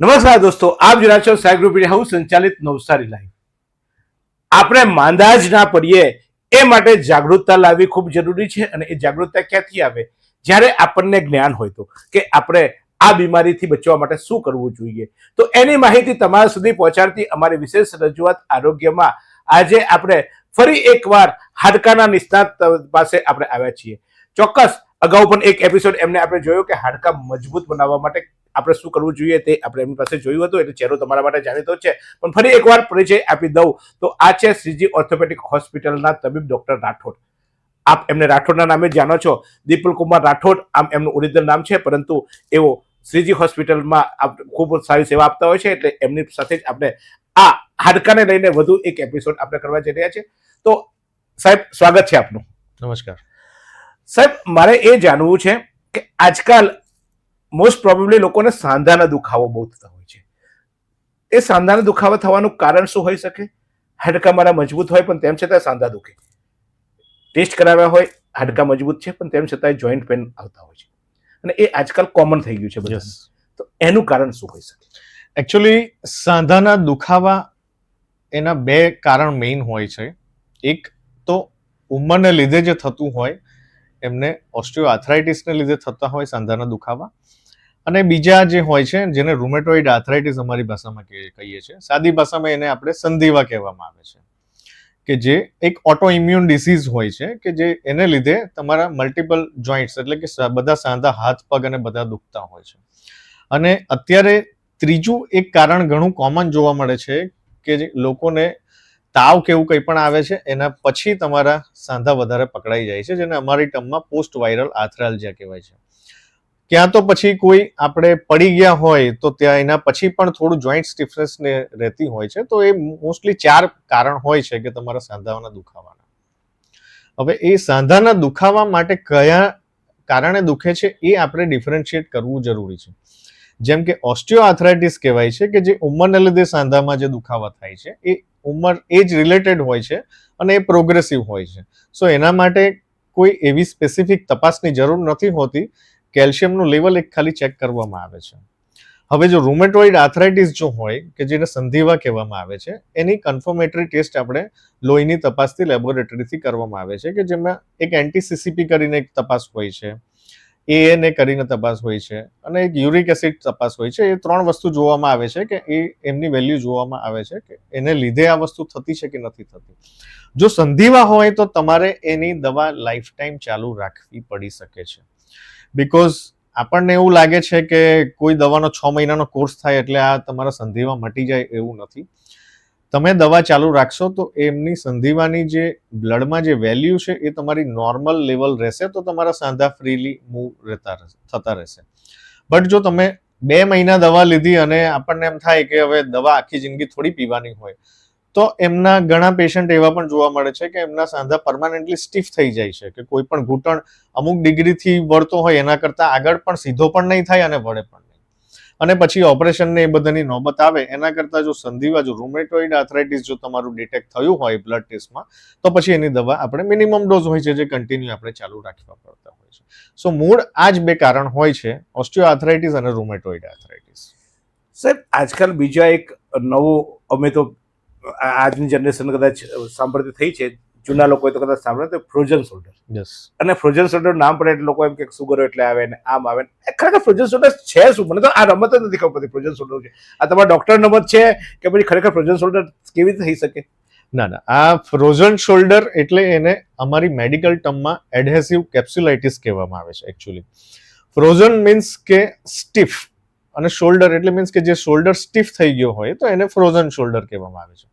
નમસ્કાર દોસ્તો, આપ રહ્યા છો સાહેબ ગ્રુપ હાઉસ સંચાલિત નવસારી લાઈવ. આપણે માંદા જ ના પડીએ, એ માટે જાગૃતતા લાવવી ખૂબ જરૂરી છે અને એ જાગૃતતા ક્યાંથી આવે? જ્યારે આપણને જ્ઞાન હોય તો, કે આપણે આ બીમારીથી બચવા માટે શું કરવું જોઈએ? તો એની માહિતી તમારા સુધી પહોંચાડતી અમારી વિશેષ રજૂઆત આરોગ્યમાં આજે આપણે ફરી એકવાર હાડકાના નિષ્ણાત પાસે આપણે આવ્યા છીએ. ચોક્કસ અગાઉ પણ એક એપિસોડ એમને આપણે જોયો કે હાડકા મજબૂત બનાવવા માટે આપણે શું કરવું જોઈએ તે આપણે એમની પાસે જોયું હતું એટલે ચહેરો તમારા માટે જાણીતો છે. પણ ફરી એકવાર પરિચય આપી દઉં. તો આ છે શ્રીજી ઓર્થોપેડિક હોસ્પિટલના તબીબ ડોક્ટર રાઠોડ. આપ એમને રાઠોડના નામે જાણો છો. દીપલ કુમાર રાઠોડ આમ એમનું ઓરિજિનલ નામ છે પરંતુ એવો શ્રીજી હોસ્પિટલમાં આપ ખૂબ સારી સેવા આપતા હોય છે એટલે એમની સાથે જ આપણે આ હાડકાને લઈને વધુ એક એપિસોડ આપણે કરવા જઈ રહ્યા છે તો સાહેબ સ્વાગત છે આપનું. નમસ્કાર. સાહેબ મારે એ જાણવું છે કે આજકાલ મોસ્ટ પ્રોબેબલી લોકોને સાંધાના દુખાવો બહુ થતા હોય છે. એ સાંધાના દુખાવા થવાનું કારણ શું હોઈ શકે? હાડકા મારા મજબૂત હોય પણ તેમ છતાં સાંધા દુખે. ટેસ્ટ કરાવ્યા હોય હાડકા મજબૂત છે પણ તેમ છતાં જોઈન્ટ પેન આવતા હોય છે. અને એ આજકાલ કોમન થઈ ગયું છે બધા તો એનું કારણ શું હોઈ શકે? એકચ્યુઅલી સાંધાના દુખાવા એના બે કારણ મેઇન હોય છે. એક તો ઉંમરને લીધે જે થતું હોય એમને ઓસ્ટિયો આથરાઇટિસને લીધે થતા હોય સાંધાના દુખાવા. અને બીજા જે હોય છે, જેને રૂમેટોઇડ આર્થરાઇટિસ અમારી ભાષામાં કહે- કહીએ છીએ, સાદી ભાષામાં એને આપણે સંધિવા કહેવામાં આવે છે. કે જે એક ઓટો ઇમ્યુન ડિસીઝ હોય છે, કે જે એને લીધે તમારા મલ્ટિપલ જોઈન્ટ્સ એટલે કે બધા સાંધા, હાથ, પગ અને બધા દુખતા હોય છે. અને અત્યારે ત્રીજું એક કારણ ઘણું કોમન જોવા મળે છે, કે જે લોકોને તાવ કે એવું કંઈ પણ આવે છે, એના પછી તમારા સાંધા વધારે પકડાઈ જાય છે, જેને અમારી ટર્મમાં પોસ્ટ વાયરલ આથરાલ્જિયા કહેવાય છે. ક્યાં તો પછી કોઈ આપણે પડી ગયા હોય તો ત્યાં એના પછી પણ થોડું જોઈન્ટ સ્ટીફનેસ ને રહેતી હોય છે. તો એ મોસ્ટલી ચાર કારણ હોય છે કે તમારા સાંધાઓના દુખાવાના. હવે એ સાંધાના દુખાવા માટે કયા કારણે દુખે છે એ આપણે ડિફરન્શિએટ કરવું જરૂરી છે. જેમ કે ઓસ્ટિયોઆર્થરાઇટિસ કહેવાય છે કે જે ઉંમરને લીધે સાંધામાં જે દુખાવા થાય છે એ ઉંમર એજ રિલેટેડ હોય છે અને એ પ્રોગ્રેસિવ હોય છે. સો એના માટે કોઈ એવી સ્પેસિફિક તપાસની જરૂર નથી હોતી કેલ્શિયમનું લેવલ એક ખાલી ચેક કરવામાં આવે છે. હવે જો રૂમેટોઇડ આર્થરાઇટિસ જો હોય, કે જેને સંધિવા કહેવામાં આવે છે, એની કન્ફર્મેટરી ટેસ્ટ આપણે લોહીની તપાસથી લેબોરેટરીથી કરવામાં આવે છે, કે જેમાં એક એન્ટીસીસીપી કરીને એક તપાસ હોય છે એએનએ કરીને તપાસ હોય છે, અને એક યુરિક એસિડ તપાસ હોય છે, એ ત્રણ વસ્તુ જોવામાં આવે છે, કે એ એમની વેલ્યુ જોવામાં આવે છે, કે એને લીધે આ વસ્તુ થતી છે કે નથી થતી. જો સંધિવા હોય તો તમારે એની દવા લાઈફ ટાઈમ ચાલુ રાખવી પડી શકે છે. બીકોઝ આપણને એવું લાગે છે કે કોઈ દવાનો છ મહિનાનો કોર્સ થાય એટલે આ તમારા સંધિવા મટી જાય એવું નથી. તમે દવા ચાલુ રાખશો તો એમની સંધિવાની જે બ્લડમાં જે વેલ્યુ છે એ તમારી નોર્મલ લેવલ રહેશે તો તમારા સાંધા ફ્રીલી મૂવ રહેતા થતા રહેશે. બટ જો તમે બે મહિના દવા લીધી અને આપણને એમ થાય કે હવે દવા આખી જિંદગી થોડી પીવાની હોય તો એમના ઘણા પેશન્ટ એવા પણ જોવા મળે છે કે એમના સાંધા પરમાનન્ટલી સ્ટીફ થઈ જાય છે, કે કોઈ પણ ઘૂંટણ અમુક ડિગ્રીથી વળતો હોય એના કરતાં આગળ પણ સીધો પણ નહીં થાય અને વળે પણ નહીં. અને પછી ઓપરેશનને એ બધાની નોબત આવે, એના કરતાં જો સંધિવા, જો રૂમેટોઇડ આર્થરાઇટિસ જો તમારું ડિટેક્ટ થયું હોય બ્લડ ટેસ્ટમાં તો પછી એની દવા આપણે મિનિમમ ડોઝ હોય છે જે કન્ટિન્યુ આપણે ચાલુ રાખવા પડતા હોય છે. સો મૂળ આ જ બે કારણ હોય છે ઓસ્ટિયો આર્થરાઇટિસ અને રૂમેટોઇડ આર્થરાઇટિસ સાહેબ, આજકાલ બીજા એક નવો, અમે તો આજની જનરેશન કદાચ સાંભળતી થઈ છે. જૂના લોકોએ તો કદાચ સાંભળે તો ફ્રોઝન શોલ્ડર યસ અને ફ્રોઝન શોલ્ડર નામ પડે એટલે લોકો એમ કે સુગર એટલે આવે ને આમ આવે ને. ખરેખર ફ્રોઝન શોલ્ડર છે શું? મને તો આ રમત જ નથી ખબર પડતી ફ્રોઝન શોલ્ડર છે. આ તમારા ડોક્ટર રમત છે કે પછી ખરેખર ફ્રોઝન શોલ્ડર કેવી રીતે થઈ શકે? ના ના. આ ફ્રોઝન શોલ્ડર એટલે એને અમારી મેડિકલ ટર્મમાં એડહેસિવ કેપ્સ્યુલાઇટિસ કહેવામાં આવે છે એકચ્યુઅલી ફ્રોઝન મીન્સ કે સ્ટીફ અને શોલ્ડર એટલે મીન્સ કે જે શોલ્ડર સ્ટીફ થઈ ગયો હોય તો એને ફ્રોઝન શોલ્ડર કહેવામાં આવે છે.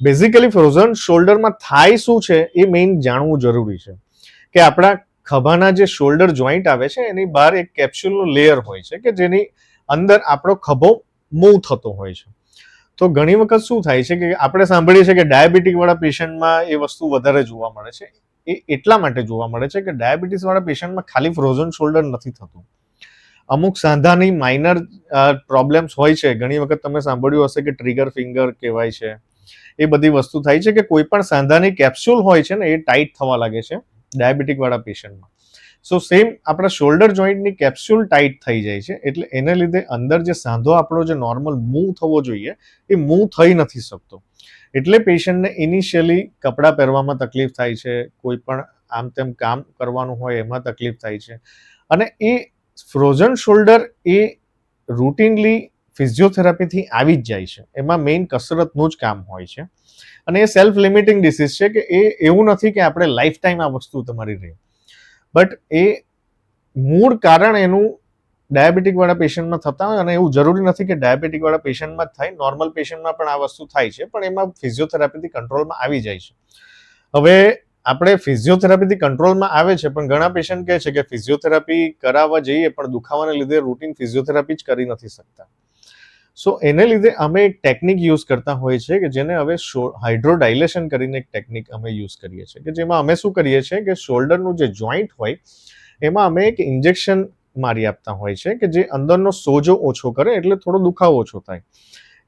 બેઝિકલી ફ્રોઝન શોલ્ડરમાં થાય શું છે એ મેઇન જાણવું જરૂરી છે. કે આપણા ખભાના જે શોલ્ડર જોઈન્ટ આવે છે, એની બહાર એક કેપ્સ્યુલનું લેયર હોય છે કે જેની અંદર આપણો ખભો મૂવ થતો હોય છે. તો ઘણી વખત શું થાય છે કે આપણે સાંભળીએ છીએ કે ડાયાબિટીસવાળા પેશન્ટમાં એ વસ્તુ વધારે જોવા મળે છે. એ એટલા માટે જોવા મળે છે કે ડાયાબિટીસવાળા પેશન્ટમાં ખાલી ફ્રોઝન શોલ્ડર નથી થતું. અમુક સાંધાની માઇનર પ્રોબ્લેમ્સ હોય છે. ઘણી વખત તમે સાંભળ્યું હશે કે ટ્રિગર ફિંગર કહેવાય છે. એ બધી વસ્તુ થાય છે કે કોઈ પણ સાંધાની કેપ્સ્યુલ હોય છે ને, એ ટાઈટ થવા લાગે છે ડાયાબિટીક વાળા પેશન્ટમાં સો સેમ આપણા શોલ્ડર જોઈન્ટની કેપ્સ્યુલ ટાઈટ થઈ જાય છે, એટલે એને લીધે અંદર જે સાંધો આપણો જે નોર્મલ મૂવ થવો જોઈએ, એ મૂવ થઈ નથી શકતો. એટલે પેશન્ટને ઇનિશિયલી કપડાં પહેરવામાં તકલીફ થાય છે, કોઈ પણ આમ તેમ કામ કરવાનું હોય એમાં તકલીફ થાય છે. અને એ ફ્રોઝન શોલ્ડર એ રૂટીનલી ફિઝિયોથેરાપીથી આવી જ જાય છે. એમાં મેઇન કસરતનું જ કામ હોય છે. અને એ સેલ્ફ લિમિટિંગ ડિસીઝ છે કે એ એવું નથી કે આપણે લાઈફ ટાઈમ આ વસ્તુ તમારી રહે. બટ એ મૂળ કારણ એનું ડાયાબિટીકવાળા પેશન્ટમાં થતા હોય અને એવું જરૂરી નથી કે ડાયાબિટીકવાળા પેશન્ટમાં જ થાય. નોર્મલ પેશન્ટમાં પણ આ વસ્તુ થાય છે, પણ એમાં ફિઝિયોથેરાપીથી કંટ્રોલમાં આવી જાય છે. હવે આપણે ફિઝિયોથેરાપીથી કંટ્રોલમાં આવે છે, પણ ઘણા પેશન્ટ કહે છે કે ફિઝિયોથેરાપી કરાવવા જઈએ, પણ દુખાવાને લીધે રૂટીન ફિઝિયોથેરાપી જ કરી નથી શકતા. સો એને લીધે અમે એક ટેકનિક યુઝ કરતા હોઈએ છીએ કે જેને હવે હાઇડ્રોડાયલેશન કરીને એક ટેકનિક અમે યુઝ કરીએ છીએ. કે જેમાં અમે શું કરીએ છીએ કે શોલ્ડરનું જે જોઈન્ટ હોય, એમાં અમે એક ઇન્જેક્શન મારી આપતા હોય છે કે જે અંદરનો સોજો ઓછો કરે એટલે થોડો દુખાવો ઓછો થાય.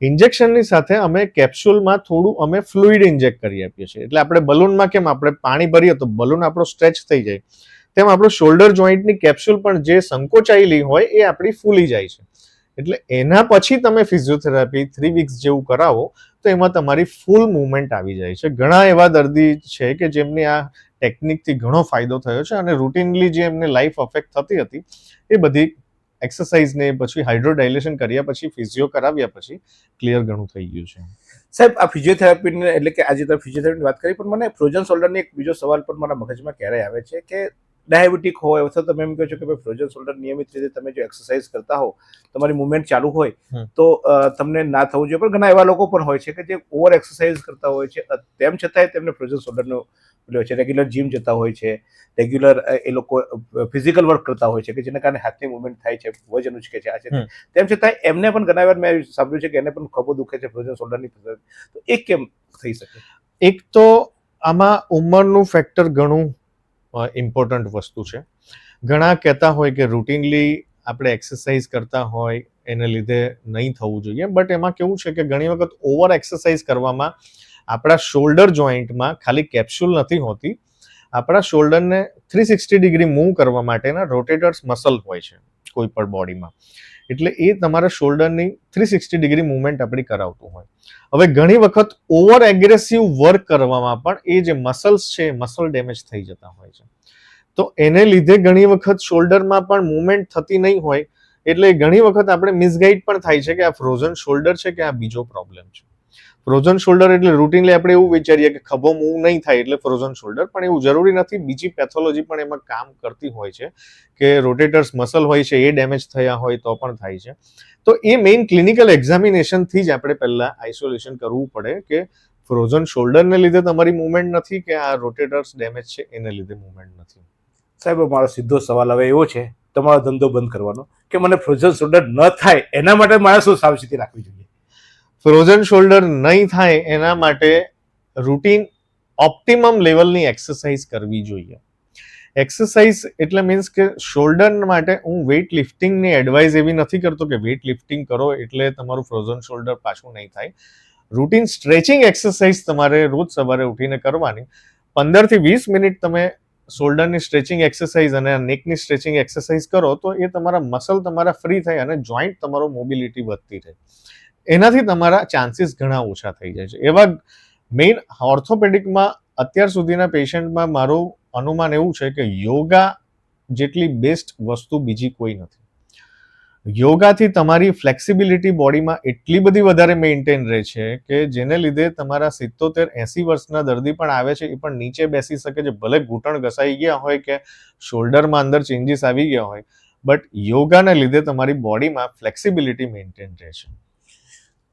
ઇન્જેક્શનની સાથે અમે કેપ્સ્યુલમાં થોડું અમે ફ્લુઇડ ઇન્જેક્ટ કરી આપીએ છીએ. એટલે આપણે બલૂનમાં કેમ આપણે પાણી ભરીએ તો બલૂન આપણો સ્ટ્રેચ થઈ જાય. તેમ આપણો શોલ્ડર જોઈન્ટની કેપ્સ્યુલ પણ જે સંકોચાયેલી હોય એ આપણી ફૂલી જાય છે. એટલે એના પછી તમે ફિઝિયોથેરાપી થ્રી વીક્સ જેવું કરાવો, તો એમાં તમારી ફૂલ મુવમેન્ટ આવી જાય છે. ઘણા એવા દર્દી છે કે જેમને આ ટેકનિકથી ઘણો ફાયદો થયો છે અને રૂટીનલી જે એમને લાઈફ અફેક્ટ થતી હતી, એ બધી એક્સરસાઇઝને પછી હાઇડ્રોડાયલેશન કર્યા પછી ફિઝિયો કરાવ્યા પછી ક્લિયર ઘણું થઈ ગયું છે. સાહેબ, આ ફિઝિયોથેરાપીને એટલે કે આજે તમે ફિઝિયોથેરાપીની વાત કરી, પણ મને ફ્રોઝન શોલ્ડરની એક બીજો સવાલ પણ મારા મગજમાં ક્યારે આવે છે કે ડાયાબિટીક હોય અથવા તમે એમ કહો છો કે ભાઈ ફ્રોઝન શોલ્ડર નિયમિત રીતે તમે જો એક્સરસાઇઝ કરતા હો તમારી મુવમેન્ટ ચાલુ હોય તો તમને ના થવું જોઈએ. પણ ઘણા એવા લોકો પણ હોય છે કે જે ઓવર એક્સરસાઇઝ કરતા હોય છે. તેમ છતાંય તેમને ફ્રોઝન શોલ્ડરનો પેલો છે. રેગ્યુલર જીમ જતા હોય છે. રેગ્યુલર એ લોકો ફિઝિકલ વર્ક કરતા હોય છે કે જેના કારણે હાથની મુવમેન્ટ થાય છે વજન ઉચકે છે આ છે. તેમ છતાં એમને પણ ઘણા વાર મેં સાંભળ્યું છે કે એને પણ ખભો દુખે છે ફ્રોઝન શોલ્ડરની તો એ કેમ થઈ શકે? એક તો આમાં ઉંમરનું ફેક્ટર ઘણું ઇમ્પોર્ટન્ટ વસ્તુ છે. ઘણા કહેતા હોય કે રૂટીનલી આપણે એક્સરસાઇઝ કરતા હોય એને લીધે નહીં થવું જોઈએ. બટ એમાં કેવું છે કે ઘણી વખત ઓવર એક્સરસાઇઝ કરવામાં આપણા શોલ્ડર જોઈન્ટમાં ખાલી કેપ્સ્યુલ નથી હોતી. આપણા શોલ્ડરને થ્રી સિક્સટી ડિગ્રી મૂવ કરવા માટેના રોટેટર્સ મસલ હોય છે, કોઈ પણ બોડીમાં એટલે એ તમારા શોલ્ડરની થ્રી સિક્સટી ડિગ્રી મુવમેન્ટ આપણી કરાવતું હોય. હવે ઘણી વખત ઓવર એગ્રેસિવ વર્ક કરવામાં પણ એ જે મસલ્સ છે મસલ ડેમેજ થઈ જતા હોય છે. તો એને લીધે ઘણી વખત શોલ્ડરમાં પણ મુવમેન્ટ થતી નહીં હોય, એટલે ઘણી વખત આપણે મિસગાઈડ પણ થાય છે કે આ ફ્રોઝન શોલ્ડર છે કે આ બીજો પ્રોબ્લેમ છે. ફ્રોઝન શોલ્ડર એટલે રૂટીનલી આપણે એવું વિચારીએ કે ખભો મૂવ નહીં થાય એટલે ફ્રોઝન શોલ્ડર પણ એવું જરૂરી નથી. બીજી પેથોલોજી પણ એમાં કામ કરતી હોય છે કે રોટેટર્સ મસલ હોય છે, એ ડેમેજ થયા હોય તો પણ થાય છે. તો એ મેઇન ક્લિનિકલ એક્ઝામિનેશનથી જ આપણે પહેલા આઇસોલેશન કરવું પડે કે ફ્રોઝન શોલ્ડરને લીધે તમારી મુવમેન્ટ નથી કે આ રોટેટર્સ ડેમેજ છે એને લીધે મુવમેન્ટ નથી? સાહેબ, મારો સીધો સવાલ હવે એવો છે, તમારો ધંધો બંધ કરવાનો, કે મને ફ્રોઝન શોલ્ડર ન થાય, એના માટે મારે શું સાવચેતી રાખવી જોઈએ? ફ્રોઝન શોલ્ડર નહીં થાય એના માટે રૂટીન ઓપ્ટિમમ લેવલની એક્સરસાઇઝ કરવી જોઈએ. એક્સરસાઇઝ એટલે મીન્સ કે શોલ્ડર માટે હું વેઇટ લિફ્ટિંગની એડવાઇસ એવી નથી કરતો કે વેઇટ લિફ્ટિંગ કરો એટલે તમારું ફ્રોઝન શોલ્ડર પાછું નહીં થાય. રૂટીન સ્ટ્રેચિંગ એક્સરસાઇઝ તમારે રોજ સવારે ઉઠીને કરવાની. પંદરથી વીસ મિનિટ તમે શોલ્ડરની સ્ટ્રેચિંગ એક્સરસાઇઝ અને નેકની સ્ટ્રેચિંગ એક્સરસાઇઝ કરો તો એ તમારા મસલ તમારા ફ્રી થાય અને જોઈન્ટ તમારો મોબિલિટી વધતી રહે. એનાથી તમારા ચાન્સીસ ઘણા ઓછા થઈ જાય છે. એવા મેઇન ઓર્થોપેડિકમાં અત્યાર સુધીના પેશન્ટમાં મારું અનુમાન એવું છે કે યોગા જેટલી બેસ્ટ વસ્તુ બીજી કોઈ નથી. યોગાથી તમારી ફ્લેક્સિબિલિટી બોડીમાં એટલી બધી વધારે મેન્ટેન રહે છે કે જેને લીધે તમારા સિત્તોતેર, એસી વર્ષના દર્દી પણ આવે છે, એ પણ નીચે બેસી શકે છે. ભલે ઘૂંટણ ઘસાઈ ગયા હોય કે શોલ્ડરમાં અંદર ચેન્જીસ આવી ગયા હોય બટ યોગાને લીધે તમારી બોડીમાં ફ્લેક્સિબિલિટી મેન્ટેન રહે છે.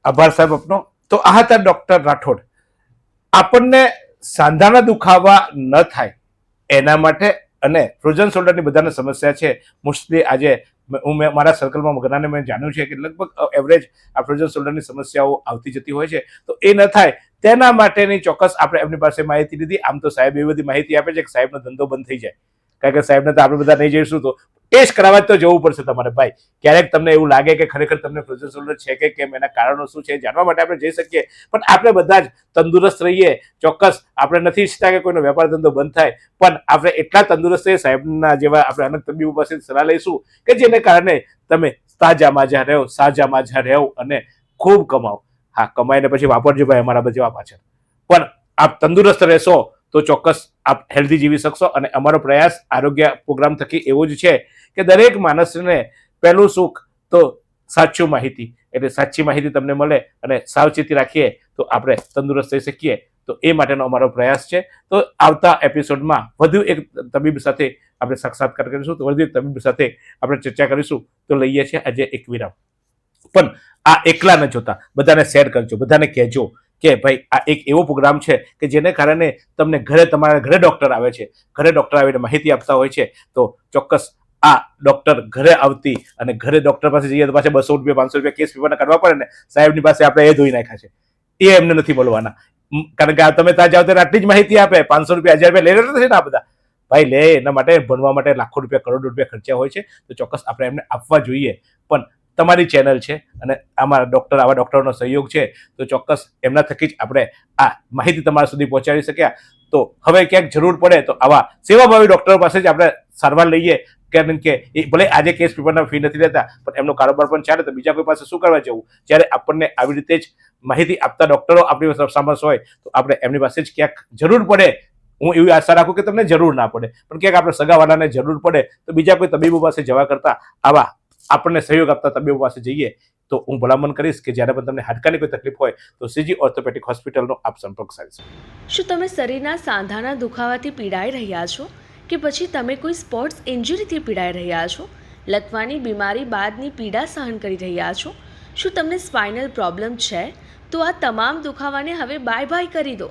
આભાર સાહેબ આપનો. તો આ હતા ડોક્ટર રાઠોડ. આપણને સાંધાના દુખાવા ન થાય એના માટે અને ફ્રોઝન શોલ્ડરની બધાને સમસ્યા છે. મોસ્ટલી આજે હું મેં મારા સર્કલમાં ઘણાને મેં જાણ્યું છે કે લગભગ એવરેજ આ ફ્રોઝન શોલ્ડરની સમસ્યાઓ આવતી જતી હોય છે. તો એ ન થાય તેના માટેની ચોક્કસ આપણે એમની પાસે માહિતી લીધી. આમ તો સાહેબ એવી બધી માહિતી આપે છે કે સાહેબનો ધંધો બંધ થઈ જાય. કારણ કે સાહેબને તો આપણે બધા નહીં જઈશું તો ટેસ્ટ કરાવવા તો જવું પડશે તમારે. ભાઈ, ક્યારેક તમને એવું લાગે કે ખરેખર તમને ફ્રોઝન છે કે કેમ, એના કારણો શું છે જાણવા માટે આપણે જઈ શકીએ. પણ આપણે બધા જ તંદુરસ્ત રહીએ. ચોક્કસ આપણે નથી ઈચ્છતા કે કોઈનો વેપાર ધંધો બંધ થાય. પણ આપણે એટલા તંદુરસ્ત રહીએ, સાહેબના જેવા આપણે અનેક તબીબો પાસે સલાહ લઈશું કે જેને કારણે તમે તાજા માજા રહો સાજા માજા રહો અને ખૂબ કમાઓ. હા, કમાઈને પછી વાપરજો ભાઈ, અમારા જેવા પાછળ. પણ આપ તંદુરસ્ત રહેશો તો ચોક્કસ આપ હેલ્ધી જીવી શકશો અને અમારો પ્રયાસ આરોગ્ય પ્રોગ્રામ થકી એવો જ છે કે દરેક માણસને પહેલું સુખ તો સાચું માહિતી, એટલે સાચી માહિતી તમને મળે અને સાવચેતી રાખીએ તો આપણે તંદુરસ્ત થઈ શકીએ. તો એ માટેનો અમારો પ્રયાસ છે. તો આવતા એપિસોડમાં વધુ એક તબીબ સાથે આપણે સાક્ષાત્કાર કરીશું. તો વધુ એક તબીબ સાથે આપણે ચર્ચા કરીશું. તો લઈએ છીએ આજે એક વિરામ. પણ આ એકલા ન જોતા. બધાને શેર કરજો. બધાને કહેજો કે ભાઈ આ એક એવો પ્રોગ્રામ છે કે જેને કારણે તમને ઘરે તમારા ઘરે ડૉક્ટર આવે છે. ઘરે ડૉક્ટર આવીને માહિતી આપતા હોય છે, તો ચોક્કસ આ ડોક્ટર ઘરે આવતી અને ઘરે ડોક્ટર પાસે જઈએ તો પાછા બસો રૂપિયા, પાંચસો રૂપિયા કેસ પેપરના કરવા પડે ને સાહેબની પાસે આપણે એ ધોઈ નાખ્યા છે. એ એમને નથી બોલવાના. કારણ કે તમે ત્યાં જાઓ ત્યારે આટલી જ માહિતી આપે. પાંચસો રૂપિયા, હજાર રૂપિયા લઈ લેતા ને આ બધા? ભાઈ લે, એના માટે ભણવા માટે લાખો રૂપિયા, કરોડ રૂપિયા ખર્ચા હોય છે. તો ચોક્કસ આપણે એમને આપવા જોઈએ. પણ તમારી ચેનલ છે અને અમારા ડોક્ટર, આવા ડૉક્ટરનો સહયોગ છે, તો ચોક્કસ એમના થકી જ આપણે આ માહિતી તમારા સુધી પહોંચાડી શક્યા. તો હવે ક્યાંક જરૂર પડે તો આવા સેવાભાવી ડૉક્ટરો પાસે જ આપણે સારવાર લઈએ. કારણ કે એ ભલે આજે કેસ પેપરના ફી નથી લેતા, પણ એમનો કારોબાર પણ ચાલે તો બીજા કોઈ પાસે શું કરવા જવું? જ્યારે આપણને આવી રીતે જ માહિતી આપતા ડૉક્ટરો આપણી સામસ હોય, તો આપણે એમની પાસે જ ક્યાંક જરૂર પડે. હું એવી આશા રાખું કે તમને જરૂર ના પડે. પણ ક્યાંક આપણે સગાવાળાને જરૂર પડે, તો બીજા કોઈ તબીબો પાસે જવા કરતાં આવા આપણને સહયોગ આપતા તબીબો પાસે જઈએ તો હું ભલામણ કરીશ કે જ્યારે પણ તમને હાડકાની કોઈ તકલીફ હોય તો સીજી ઓર્થોપેડિક હોસ્પિટલનો આપ સંપર્ક સાધશો શું તમે શરીરના સાંધાના દુખાવાથી પીડાઈ રહ્યા છો? કે પછી તમે કોઈ સ્પોર્ટ્સ ઇન્જરીથી પીડાઈ રહ્યા છો? લકવાની બીમારી બાદની પીડા સહન કરી રહ્યા છો? શું તમને સ્પાઇનલ પ્રોબ્લેમ છે? તો આ તમામ દુખાવાને હવે બાય બાય કરી દો.